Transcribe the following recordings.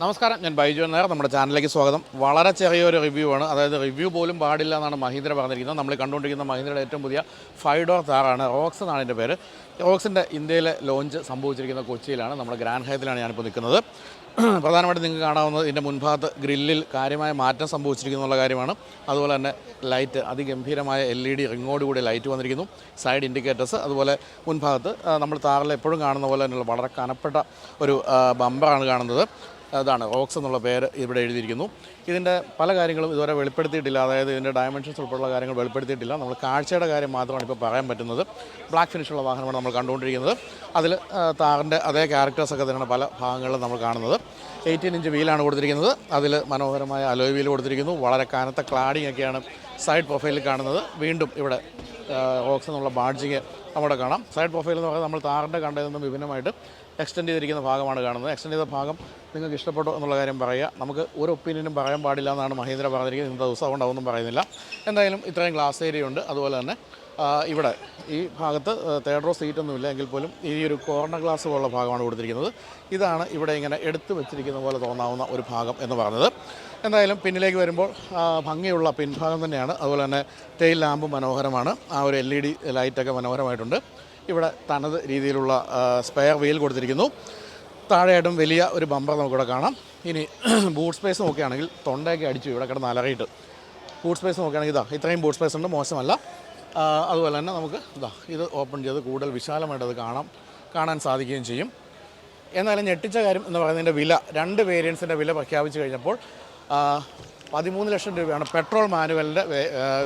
നമസ്കാരം ഞാൻ ബൈജു നായർ നമ്മുടെ ചാനലിലേക്ക് സ്വാഗതം. വളരെ ചെറിയൊരു റിവ്യൂ ആണ്. അതായത് റിവ്യൂ പോലും പാടില്ല എന്നാണ് മഹീന്ദ്ര പറഞ്ഞിരിക്കുന്നത്. നമ്മൾ കണ്ടുകൊണ്ടിരിക്കുന്ന മഹീന്ദ്രയുടെ ഏറ്റവും പുതിയ ഫൈവ് ഡോർ താറാണ് റോക്സ് എന്നാണ് പേര്. റോക്സിന്റെ ഇന്ത്യയിലെ ലോഞ്ച് സംഭവിച്ചിരിക്കുന്ന കൊച്ചിയിലാണ്. നമ്മുടെ ഗ്രാൻഡ് ഹയത്തിലാണ് ഞാനിപ്പോൾ നിൽക്കുന്നത്. പ്രധാനമായിട്ടും നിങ്ങൾക്ക് കാണാവുന്നത് ഇതിന്റെ മുൻഭാഗത്ത് ഗ്രില്ലിൽ കാര്യമായ മാറ്റം സംഭവിച്ചിരിക്കുന്നുള്ള കാര്യമാണ്. അതുപോലെ തന്നെ ലൈറ്റ് അതിഗംഭീരമായ എൽ ഇ ഡി റിങ്ങോടുകൂടി ലൈറ്റ് വന്നിരിക്കുന്നു. സൈഡ് ഇൻഡിക്കേറ്റേഴ്സ് അതുപോലെ മുൻഭാഗത്ത് നമ്മൾ താറിൽ എപ്പോഴും കാണുന്ന പോലെ തന്നെയുള്ള വളരെ കനപ്പെട്ട ഒരു ബമ്പറാണ് കാണുന്നത്. അതാണ് ഓക്സ് എന്നുള്ള പേര് ഇവിടെ എഴുതിയിരിക്കുന്നു. ഇതിന്റെ പല കാര്യങ്ങളും ഇതുവരെ വെളിപ്പെടുത്തിയിട്ടില്ല. അതായത് ഇതിന്റെ ഡയമെൻഷൻസ് ഉൾപ്പെടെയുള്ള കാര്യങ്ങൾ വെളിപ്പെടുത്തിയിട്ടില്ല. നമ്മൾ കാഴ്ചയുടെ കാര്യം മാത്രമാണ് ഇപ്പോൾ പറയാൻ പറ്റുന്നത്. ബ്ലാക്ക് ഫിനിഷുള്ള വാഹനമാണ് നമ്മൾ കണ്ടുകൊണ്ടിരിക്കുന്നത്. അതിൽ താറിന്റെ അതേ ക്യാരക്ടേഴ്സൊക്കെ തന്നെയാണ് പല ഭാഗങ്ങളിലും നമ്മൾ കാണുന്നത്. എയ്റ്റീൻ ഇഞ്ച് വീലാണ് കൊടുത്തിരിക്കുന്നത്. അതിൽ മനോഹരമായ അലോയ് വീൽ കൊടുത്തിരിക്കുന്നു. വളരെ കനത്ത ക്ലാഡിംഗ് ഒക്കെയാണ് സൈഡ് പ്രൊഫൈലിൽ കാണുന്നത്. വീണ്ടും ഇവിടെ ഓക്സ് എന്നുള്ള ബാഡ്ജിങ് നമ്മുടെ കാണാം. സൈഡ് പ്രൊഫൈൽ എന്ന് പറയുന്നത് നമ്മൾ താറിന്റെ കണ്ടതിൽ നിന്നും വിഭിന്നമായിട്ട് എക്സ്റ്റെൻഡ് ചെയ്തിരിക്കുന്ന ഭാഗമാണ് കാണുന്നത്. എക്സ്റ്റെൻഡ് ചെയ്ത ഭാഗം നിങ്ങൾക്ക് ഇഷ്ടപ്പെട്ടു എന്നുള്ള കാര്യം പറയുക. നമുക്ക് ഒരു ഒപ്പീനിയനും പറയാൻ പാടില്ല എന്നാണ് മഹേന്ദ്ര പറഞ്ഞിരിക്കുന്നത്. ഇന്നത്തെ ദിവസം അതുകൊണ്ട് അതൊന്നും പറയുന്നില്ല. എന്തായാലും ഇത്രയും ഗ്ലാസ് ഏരിയ ഉണ്ട് അതുപോലെ തന്നെ ഇവിടെ ഈ ഭാഗത്ത് തേർഡ് റോ സീറ്റൊന്നുമില്ല എങ്കിൽ പോലും ഈ ഒരു കോർണർ ഗ്ലാസ് പോലുള്ള ഭാഗമാണ് കൊടുത്തിരിക്കുന്നത്. ഇതാണ് ഇവിടെ ഇങ്ങനെ എടുത്തു വെച്ചിരിക്കുന്ന പോലെ തോന്നാവുന്ന ഒരു ഭാഗം എന്ന് പറഞ്ഞത്. എന്തായാലും പിന്നിലേക്ക് വരുമ്പോൾ ഭംഗിയുള്ള പിൻഭാഗം തന്നെയാണ്. അതുപോലെ തന്നെ ടെയിൽ ലാമ്പ് മനോഹരമാണ്. ആ ഒരു എൽ ഇ ഡി ലൈറ്റൊക്കെ മനോഹരമായിട്ടുണ്ട്. ഇവിടെ തനത് രീതിയിലുള്ള സ്പെയർ വീൽ കൊടുത്തിരിക്കുന്നു. താഴെയായിട്ടും വലിയ ഒരു ബമ്പർ നമുക്കിവിടെ കാണാം. ഇനി ബൂട്ട് സ്പേസ് നോക്കുകയാണെങ്കിൽ തൊണ്ടയൊക്കെ അടിച്ചു ഇവിടെ കിടന്ന് അലറിയിട്ട്. ബൂട്ട് സ്പേസ് നോക്കുകയാണെങ്കിൽ ഇതാ ഇത്രയും ബൂട്ട് സ്പേസ് ഉണ്ട് മോശമല്ല. അതുപോലെ തന്നെ നമുക്ക് ഇതാ ഇത് ഓപ്പൺ ചെയ്ത് കൂടുതൽ വിശാലമായിട്ട് അത് കാണാം കാണാൻ സാധിക്കുകയും ചെയ്യും. എന്നാലും ഞെട്ടിച്ച കാര്യം എന്ന് പറയുന്നതിന്റെ വില രണ്ട് വേരിയൻസിന്റെ വില പ്രഖ്യാപിച്ചു കഴിഞ്ഞപ്പോൾ പതിമൂന്ന് ലക്ഷം രൂപയാണ് പെട്രോൾ മാനുവലിന്റെ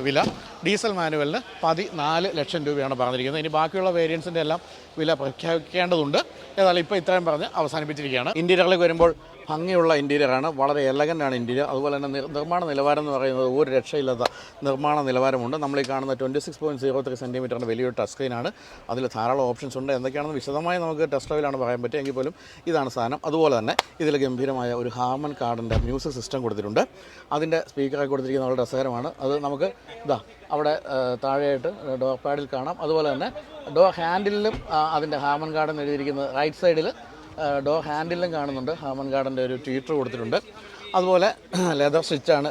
വില. ഡീസൽ മാനുവലിന് പതിനാല് ലക്ഷം രൂപയാണ് പറഞ്ഞിരിക്കുന്നത്. ഇനി ബാക്കിയുള്ള വേരിയൻസിന്റെ എല്ലാം വില പ്രഖ്യാപിക്കേണ്ടതുണ്ട്. ഏതായാലും ഇപ്പോൾ ഇത്രയും പറഞ്ഞ് അവസാനിപ്പിച്ചിരിക്കുകയാണ്. ഇന്റീരിയറിലേക്ക് വരുമ്പോൾ ഭംഗിയുള്ള ഇന്റീരിയറാണ് വളരെ എലഗന്റാണ് ഇന്റീരിയർ അതുപോലെ തന്നെ നിർമ്മാണ നിലവാരം എന്ന് പറയുന്നത് ഒരു രക്ഷയില്ലാത്ത നിർമ്മാണ നിലവാരമുണ്ട്. നമ്മൾ ഈ കാണുന്ന twenty six point zero three സെന്റിമീറ്ററിന്റെ വലിയൊരു ടച്ച് സ്ക്രീനാണ് അതിൽ ധാരാളം ഓപ്ഷൻസ് ഉണ്ട്. എന്തൊക്കെയാണെന്ന് വിശദമായി നമുക്ക് ടെസ്റ്റ് ഡ്രൈവിലാണ് പറയാൻ പറ്റുക എങ്കിൽ പോലും ഇതാണ് സാധനം. അതുപോലെ തന്നെ ഇതിൽ ഗംഭീരമായ ഒരു ഹാമൻ കാർഡിന്റെ മ്യൂസിക് സിസ്റ്റം കൊടുത്തിട്ടുണ്ട്. അതിന്റെ സ്പീക്കറായി കൊടുത്തിരിക്കുന്ന വളരെ രസകരമാണ്. അത് നമുക്ക് ഇതാ അവിടെ താഴെയായിട്ട് ഡോർ പാഡിൽ കാണാം. അതുപോലെ തന്നെ ഡോർ ഹാൻഡിലും അതിന്റെ ഹാമൻ കാർഡ് എഴുതിയിരിക്കുന്നത് റൈറ്റ് സൈഡിൽ ഡോർ ഹാൻഡിലും കാണുന്നുണ്ട്. ഹാമൺ ഗാർഡന്റെ ഒരു ട്വീറ്റർ കൊടുത്തിട്ടുണ്ട്. അതുപോലെ ലെതർ സ്റ്റിച്ചാണ്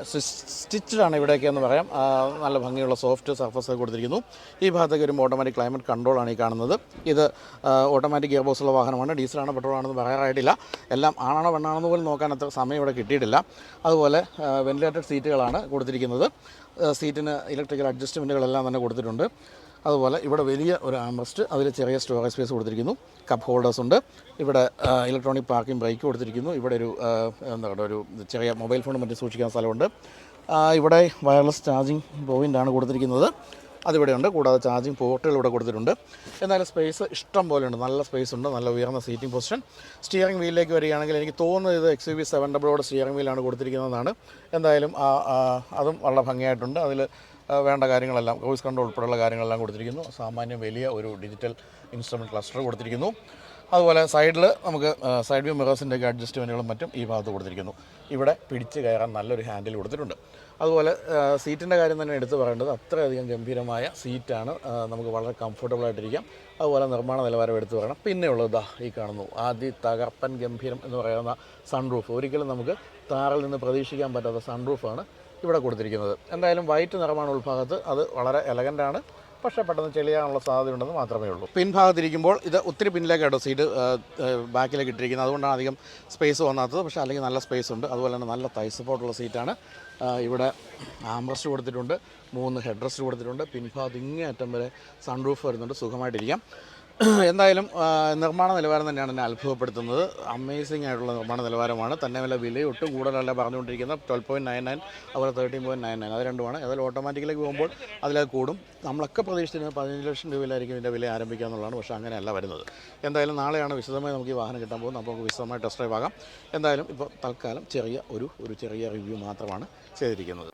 ആണ് ഇവിടെയൊക്കെ എന്ന് പറയാം. നല്ല ഭംഗിയുള്ള സോഫ്റ്റ് സർഫസ് കൊടുത്തിരിക്കുന്നു. ഈ ഭാഗത്തേക്ക് ഒരു ഓട്ടോമാറ്റിക് ക്ലൈമറ്റ് കൺട്രോളാണ് ഈ കാണുന്നത്. ഇത് ഓട്ടോമാറ്റിക് ഗിയർ ബോക്സുള്ള വാഹനമാണ്. ഡീസലാണോ പെട്രോളാണെന്ന് പറയാറായിട്ടില്ല. എല്ലാം ആണാണോ പെണ്ണാണെന്ന് പോലും നോക്കാൻ അത്ര സമയം ഇവിടെ കിട്ടിയിട്ടില്ല. അതുപോലെ വെന്റിലേറ്റഡ് സീറ്റുകളാണ് കൊടുത്തിരിക്കുന്നത്. സീറ്റിന് ഇലക്ട്രിക്കൽ അഡ്ജസ്റ്റ്മെന്റുകളെല്ലാം തന്നെ കൊടുത്തിട്ടുണ്ട്. അതുപോലെ ഇവിടെ വലിയ ഒരു ആംബ്രസ്റ്റ് അതിൽ ചെറിയ സ്റ്റോറേജ് സ്പേസ് കൊടുത്തിരിക്കുന്നു. കപ്പ് ഹോൾഡേഴ്സ് ഉണ്ട്. ഇവിടെ ഇലക്ട്രോണിക് പാർക്കിംഗ് ബ്രേക്ക് കൊടുത്തിരിക്കുന്നു. ഇവിടെ ഒരു എന്താ പറയുക ഒരു ചെറിയ മൊബൈൽ ഫോണും മറ്റും സൂക്ഷിക്കാൻ സ്ഥലമുണ്ട്. ഇവിടെ വയർലെസ് ചാർജിങ് പോയിന്റാണ് കൊടുത്തിരിക്കുന്നത്. അതിവിടെയുണ്ട് കൂടാതെ ചാർജിങ് പോർട്ടുകൾ ഇവിടെ കൊടുത്തിട്ടുണ്ട്. എന്നാലും സ്പേസ് ഇഷ്ടം പോലെയുണ്ട് നല്ല സ്പേസ് ഉണ്ട്. നല്ല ഉയർന്ന സീറ്റിംഗ് പൊസിഷൻ. സ്റ്റിയറിംഗ് വീലിലേക്ക് വരികയാണെങ്കിൽ എനിക്ക് തോന്നുന്നത് ഇത് എക്സ് യു വി സെവൻ ഡബിളോടെ സ്റ്റിയറിംഗ് വീലാണ് കൊടുത്തിരിക്കുന്നതാണ് എന്തായാലും അതും വളരെ ഭംഗിയായിട്ടുണ്ട്. അതിൽ വേണ്ട കാര്യങ്ങളെല്ലാം കോഴ്സ് കൺട്രോൾ ഉൾപ്പെടെയുള്ള കാര്യങ്ങളെല്ലാം കൊടുത്തിരിക്കുന്നു. സാമാന്യം വലിയ ഒരു ഡിജിറ്റൽ ഇൻസ്ട്രുമെന്റ് ക്ലസ്റ്റർ കൊടുത്തിരിക്കുന്നു. അതുപോലെ സൈഡിൽ നമുക്ക് സൈഡ് വ്യൂ മെഗാസിന്റെ ഒക്കെ അഡ്ജസ്റ്റ്മെന്റുകളും മറ്റും ഈ ഭാഗത്ത് കൊടുത്തിരിക്കുന്നു. ഇവിടെ പിടിച്ച് കയറാൻ നല്ലൊരു ഹാൻഡിൽ കൊടുത്തിട്ടുണ്ട്. അതുപോലെ സീറ്റിന്റെ കാര്യം തന്നെ എടുത്തു പറയേണ്ടത് അത്രയധികം ഗംഭീരമായ സീറ്റാണ് നമുക്ക് വളരെ കംഫർട്ടബിളായിട്ടിരിക്കാം അതുപോലെ നിർമ്മാണ നിലവാരം എടുത്തു പറയണം. പിന്നെയുള്ളത് ഈ കാണുന്നു. ആദ്യ തകർപ്പൻ ഗംഭീരം എന്ന് പറയുന്ന സൺറൂഫ് ഒരിക്കലും നമുക്ക് താറിൽ നിന്ന് പ്രതീക്ഷിക്കാൻ പറ്റാത്ത സൺറൂഫാണ് ഇവിടെ കൊടുത്തിരിക്കുന്നത്. എന്തായാലും വൈറ്റ് നിറമാണ് ഉൾഭാഗത്ത്. അത് വളരെ എലഗന്റാണ് പക്ഷേ പെട്ടെന്ന് ചെളിയാനുള്ള സാധ്യതയുണ്ടെന്ന് മാത്രമേ ഉള്ളൂ. പിൻഭാഗത്തിരിക്കുമ്പോൾ ഇത് ഒത്തിരി പിന്നിലേക്കാട്ടോ സീറ്റ് ബാക്കിലേക്ക് ഇട്ടിരിക്കുന്നത്. അതുകൊണ്ടാണ് അധികം സ്പേസ് വന്നാത്തത്. പക്ഷേ അല്ലെങ്കിൽ നല്ല സ്പേസ് ഉണ്ട്. അതുപോലെ തന്നെ നല്ല തൈ സപ്പോർട്ടുള്ള സീറ്റാണ് ഇവിടെ ആംബ്രസ്റ്റ് കൊടുത്തിട്ടുണ്ട്. മൂന്ന് ഹെഡ് റെസ്റ്റ് കൊടുത്തിട്ടുണ്ട്. പിൻഭാഗത്ത് ഇങ്ങേ അറ്റം വരെ സൺറൂഫ് വരുന്നുണ്ട്. സുഖമായിട്ടിരിക്കാം. എന്തായാലും നിർമ്മാണ നിലവാരം തന്നെയാണ് എന്നെ അത്ഭുതപ്പെടുത്തുന്നത്. അമേസിംഗ് ആയിട്ടുള്ള നിർമ്മാണ നിലവാരമാണ്. തന്നെ വില വില ഒട്ടും കൂടുതലല്ല പറഞ്ഞുകൊണ്ടിരിക്കുന്നത്. ട്വൽവ് പോയിന്റ് നയൻ നയൻ അതുപോലെ തേർട്ടീൻ പോയിന്റ് നയൻ നയൻ അത് രണ്ടുമാണ്. ഏതായാലും ഓട്ടോമാറ്റിക്കിലേക്ക് പോകുമ്പോൾ അതിലത് കൂടും. നമ്മളൊക്കെ പ്രതീക്ഷിച്ചിരുന്നത് പതിനഞ്ച് ലക്ഷം രൂപയിലായിരിക്കും ഇതിന്റെ വില ആരംഭിക്കുക എന്നുള്ളതാണ്. പക്ഷേ അങ്ങനെയല്ല വരുന്നത്. എന്തായാലും നാളെയാണ് വിശദമായി നമുക്ക് ഈ വാഹനം കിട്ടാൻ പോകുന്നത്. അപ്പോൾ നമുക്ക് വിശദമായി ടെസ്റ്റ് ഡ്രൈവ് ആകാം. എന്തായാലും ഇപ്പോൾ തൽക്കാലം ചെറിയ ഒരു ഒരു ചെറിയ റിവ്യൂ മാത്രമാണ് ചെയ്തിരിക്കുന്നത്.